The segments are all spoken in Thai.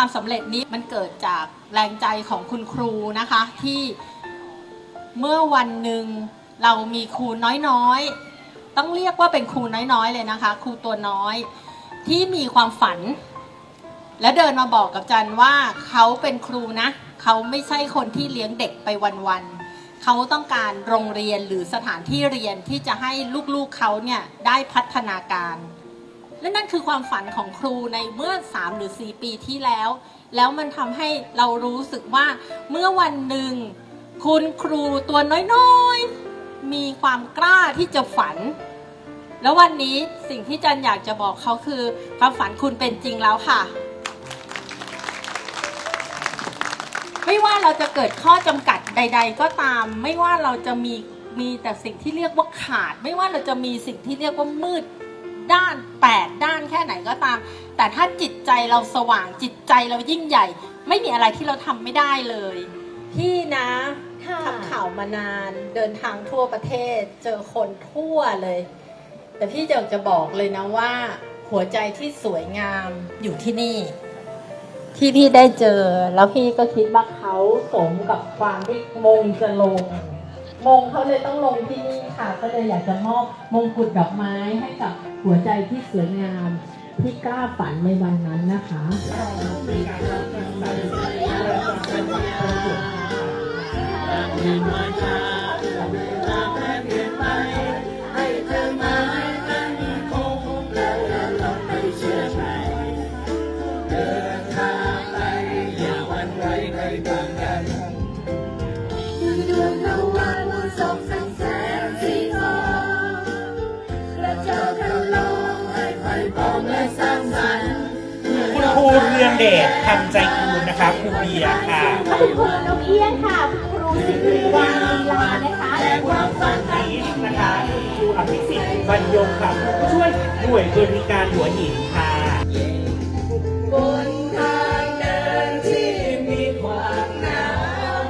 ความสำเร็จนี้มันเกิดจากแรงใจของคุณครูนะคะ ที่เมื่อวันหนึ่งเรามีครูน้อยๆ ต้องเรียกว่าเป็นครูน้อยๆเลยนะคะ ครูตัวน้อยที่มีความฝัน แล้วเดินมาบอกกับจันว่าเขาเป็นครูนะ เขาไม่ใช่คนที่เลี้ยงเด็กไปวันๆเขาต้องการโรงเรียนหรือสถานที่เรียนที่จะให้ลูกๆเขาเนี่ยได้พัฒนาการ และนั่นคือความฝันของครูในเมื่อ 3 หรือ 4 ปีที่แล้ว แล้วมันทำให้เรารู้สึกว่าเมื่อวันหนึ่ง คุณครูตัวน้อยๆ มีความกล้าที่จะฝัน แล้ววันนี้สิ่งที่จันอยากจะบอกเขาคือ ความฝันคุณเป็นจริงแล้วค่ะ ไม่ว่าเราจะเกิดข้อจำกัดใด ๆ ก็ตาม ไม่ว่าเราจะมีมีแต่สิ่งที่เรียกว่าขาด ไม่ว่าเราจะมีสิ่งที่เรียกว่ามืด ด้านแปดด้านแค่ไหนก็ตาม แต่ถ้าจิตใจเราสว่างจิตใจเรายิ่งใหญ่ ไม่มีอะไรที่เราทำไม่ได้เลย พี่นะค่ะทำข่าวมานานเดินทางทั่วประเทศ เจอคนทั่วเลย แต่พี่อยากจะบอกเลยนะว่า หัวใจที่สวยงามอยู่ที่นี่ ที่พี่ได้เจอแล้วพี่ก็คิดว่าเขาสมกับความที่มงจะลง มงเขาเลยต้องลงที่นี่ค่ะ ก็เลยอยากจะมอบมงกุฎดอกไม้ให้กับหัวใจที่สวยงามที่กล้าฝันในวันนั้นนะคะด รูเรืองเดชทำใจคูณนะคะครูเบียร์ค่ะถ้าเป็นครูนกเอี้ยงค่ะคุณครูสิริวัลลีลานะคะความฝันนี้นะคะครูอภิสิทธิ์บรรยงค่ะผู้ช่วยหน่วยบริการหัวหินค่ะบนทางเดินที่มีความหนาว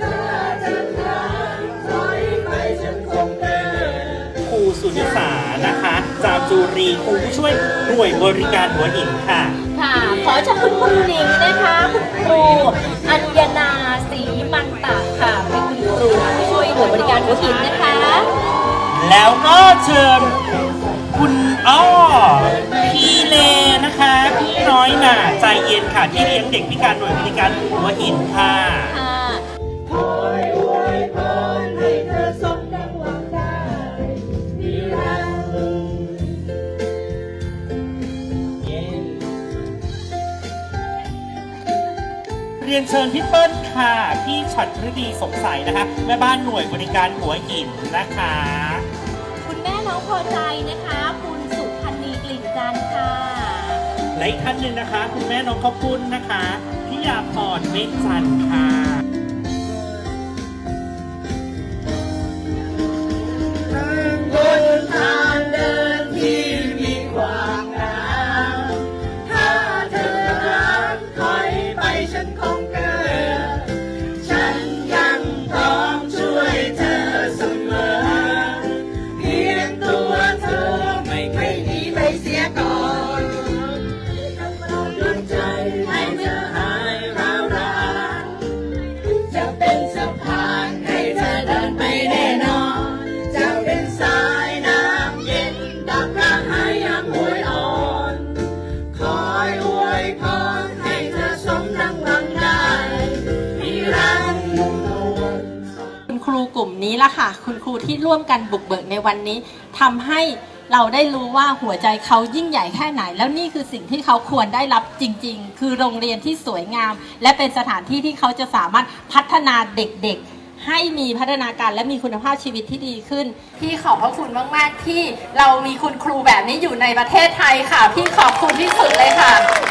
ถ้าจะทางถอยไปฉันคงเดินครูสุนิสานะคะ จามจูรีครูผู้ช่วยหน่วยบริการหัวหินค่ะ ค่ะ ขอเชิญคุณครูหนิงนะคะ คุณครูอัญญนาศรีมันตะค่ะเป็นคุณครูผู้ช่วยหน่วยบริการหัวหินนะคะ แล้วก็เชิญคุณอ้อพี่เลนะคะ พี่น้อยหน่าใจเย็นค่ะที่เลี้ยงเด็กพิการหน่วยบริการหัวหินค่ะ ค่ะ รียนเชิญพี่เปิ้ลค่ะ พี่ฉัตรฤดีสงสัยนะคะ แม่บ้านหน่วยบริการหัวหินนะคะ คุณแม่น้องพอใจนะคะ คุณสุพันธ์นีกลิ่นจันทร์ค่ะ และอีกท่านหนึ่งนะคะ คุณแม่น้องข้าวปุ้นนะคะพี่ยาพรเมฆจันทร์ค่ะ ละค่ะ คุณครูที่ร่วมกันบุกเบิกในวันนี้ทำให้เราได้รู้ว่าหัวใจเขายิ่งใหญ่แค่ไหน แล้วนี่คือสิ่งที่เขาควรได้รับจริง ๆ คือโรงเรียนที่สวยงาม และเป็นสถานที่ที่เขาจะสามารถพัฒนาเด็กๆให้มีพัฒนาการและมีคุณภาพชีวิตที่ดีขึ้น พี่ขอบพระคุณมาก ๆ ที่เรามีคุณครูแบบนี้อยู่ในประเทศไทยค่ะ พี่ขอบคุณที่สุดเลยค่ะ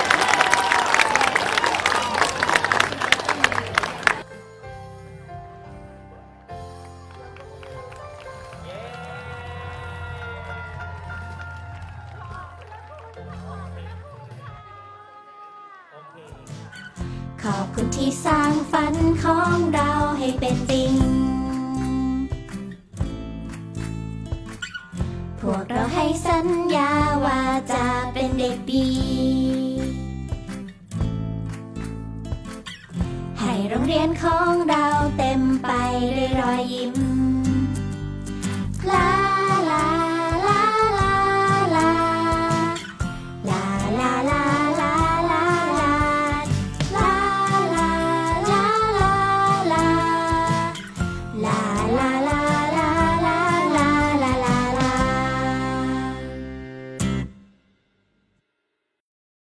ขอบคุณที่สร้างฝันของเราให้เป็นจริง พวกเราให้สัญญาว่าจะเป็นเด็กดี ให้โรงเรียนของเราเต็มไปด้วยรอยยิ้มลา